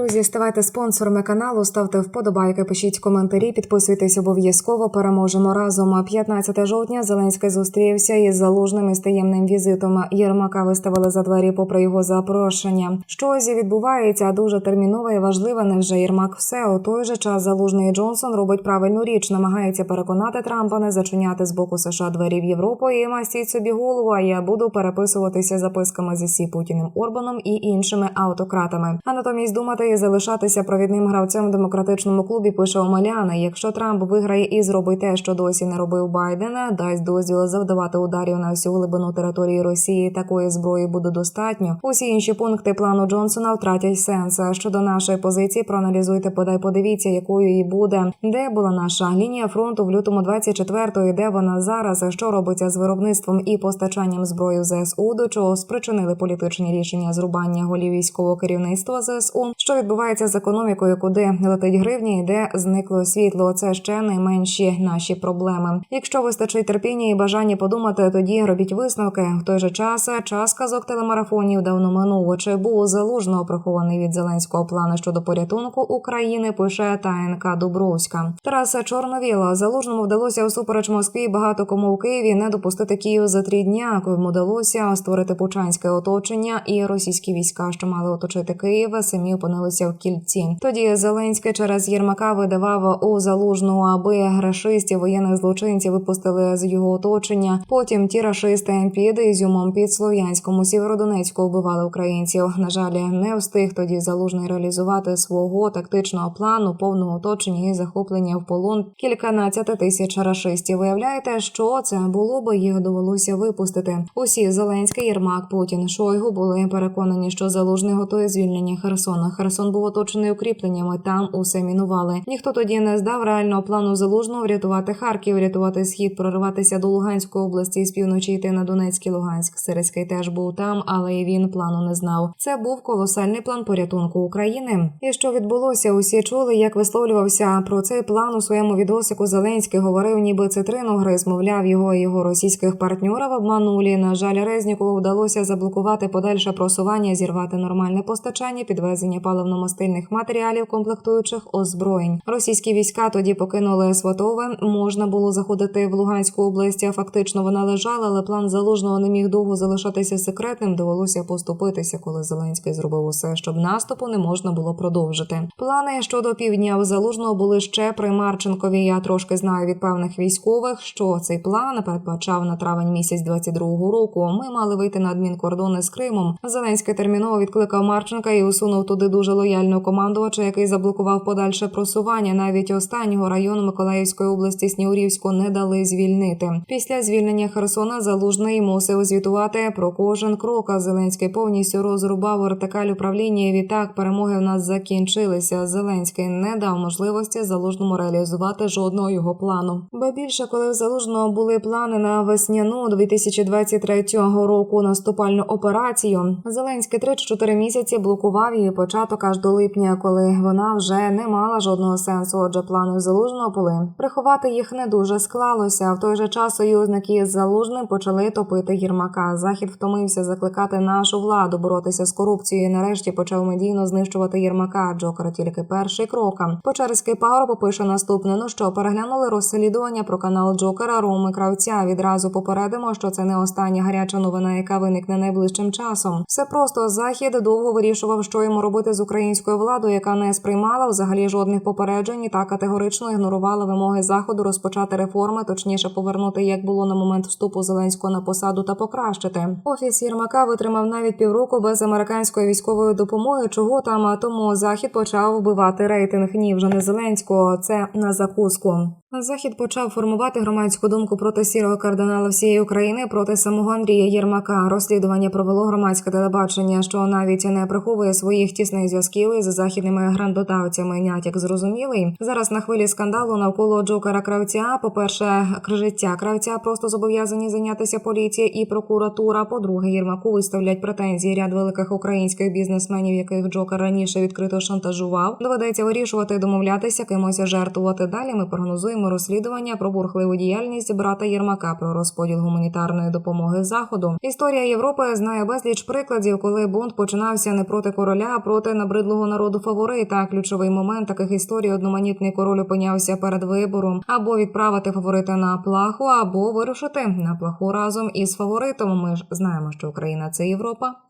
Друзі, ставайте спонсорами каналу, ставте вподобайки, пишіть коментарі, підписуйтесь обов'язково. Переможемо разом. 15 жовтня Зеленський зустрівся із залужним із таємним візитом. Єрмака виставили за двері, попри його запрошення. Щось відбувається дуже термінове і важливе. Невже Єрмак все у той же час залужний Джонсон робить правильну річ, намагається переконати Трампа не зачиняти з боку США двері в Європу і мастіть собі голову. А я буду переписуватися записками зі Сі Путіним Орбаном і іншими автократами. А натомість думати і залишатися провідним гравцем в демократичному клубі. Пише Омеляна. Якщо Трамп виграє і зробить те, що досі не робив Байдена, дасть дозвіл завдавати ударів на всю глибину території Росії. Такої зброї буде достатньо. Усі інші пункти плану Джонсона втратять сенс. Щодо нашої позиції, проаналізуйте, подай, подивіться, якою її буде, де була наша лінія фронту в лютому 24-го, і де вона зараз, що робиться з виробництвом і постачанням зброї в ЗСУ, до чого спричинили політичні рішення зрубання голів військового керівництва ЗСУ, що відбувається з економікою, куди летить гривня, і де зникло світло. Це ще найменші наші проблеми. Якщо вистачить терпіння і бажання подумати, тоді робіть висновки. В той же час час казок телемарафонів давно минув. Чи був залужно прихований від зеленського плану щодо порятунку України? Пише ТНК Дубровська. Тараса Чорновіла залужному вдалося всупереч Москві. Багато кому в Києві не допустити Київ за три дня. Йому вдалося створити пучанське оточення, і російські війська, що мали оточити Київ, самі опинилися в кільці. Тоді Зеленський через Єрмака видавав у залужну, аби рашистів воєнних злочинців випустили з його оточення. Потім ті рашисти під Ізюмом під Слов'янському Сєвєродонецьку вбивали українців. На жаль, не встиг тоді залужний реалізувати свого тактичного плану повного оточення і захоплення в полон кільканадцяти тисяч рашистів. Виявляєте, що це було би їх довелося випустити. Усі Зеленський, Єрмак, Путін, Шойгу були переконані, що залужний готує звільнення Херсона. Херсон був оточений укріпленнями. Там усе мінували. Ніхто тоді не здав реального плану залужного врятувати Харків, врятувати схід, прориватися до Луганської області і з півночі йти на Донецький Луганськ. Сирський теж був там, але і він плану не знав. Це був колосальний план порятунку України. І що відбулося? Усі чули, як висловлювався про цей план у своєму відосику. Зеленський говорив, ніби цитрину гриз, мовляв, його і його російських партнерів обманулі. На жаль, Резнікову вдалося заблокувати подальше просування, зірвати нормальне постачання, підвезення паливно-мастильних матеріалів, комплектуючих озброєнь. Російські війська тоді покинули Сватове. Можна було заходити в Луганську область. а Фактично вона лежала, але план залужного не міг довго залишатися секретним. Довелося поступитися, коли Зеленський зробив усе, щоб наступу не можна було продовжити. Плани щодо півдня залужного були ще при Марченкові. Я трошки знаю від певних військових, що цей план передбачав на травень місяць 22-го року. Ми мали вийти на адмінкордони з Кримом. Зеленський терміново відкликав Марченка і усунув туди дуже лояльного командувача, який заблокував подальше просування. Навіть останнього району Миколаївської області Снігурівську не дали звільнити. Після звільнення Херсона залужний мусив звітувати про кожен крок. А Зеленський повністю розрубав вертикаль управління. і Відтак перемоги в нас закінчилися. Зеленський не дав можливості залужному реалізувати жодного його плану. Ба більше, коли в залужного були плани на весняну 2023 року наступальну операцію, Зеленський 3-4 місяці блокував її початок аж до липня, коли вона вже не мала жодного сенсу. Отже, плани залужного були приховати їх не дуже склалося. В той же час союзники з залужним почали топити гірмака. Захід втомився закликати нашу владу боротися з корупцією. і Нарешті почав медійно знищувати Єрмака. Джокер тільки перший крок. Почерський пагорб пише наступне. Ну що переглянули розслідування про канал Джокера Роми Кравця. Відразу попередимо, що це не остання гаряча новина, яка виникне найближчим часом. Все просто захід довго вирішував, що йому робити з українською владою, яка не сприймала взагалі жодних попереджень та категорично ігнорувала вимоги заходу розпочати реформи, точніше повернути як було на момент вступу Зеленського на посаду та покращити. Офіс Єрмака витримав навіть півроку без американської військової допомоги. Чого там тому захід почав вбивати рейтинг. Ні, вже не Зеленського. Це на закуску. Захід почав формувати громадську думку проти сірого кардинала всієї України проти самого Андрія Єрмака. Розслідування провело громадське телебачення, що навіть не приховує своїх тісних зв'язків із західними грандодавцями. Нятяк зрозумілий зараз на хвилі скандалу навколо Джокера Кравця. По перше, життя кравця просто зобов'язані зайнятися поліція і прокуратура. По-друге, Єрмаку виставлять претензії ряд великих українських бізнесменів, яких Джокер раніше відкрито шантажував. Доведеться вирішувати домовлятися, кимось жертвувати. Далі ми прогнозуємо інформаційними розслідування про бурхливу діяльність брата Єрмака про розподіл гуманітарної допомоги заходу. Історія Європи знає безліч прикладів, коли бунт починався не проти короля, а проти набридлого народу фаворита. Ключовий момент таких історій одноманітний король опинявся перед вибором або відправити фаворита на плаху, або вирушити на плаху разом із фаворитом. Ми ж знаємо, що Україна це Європа.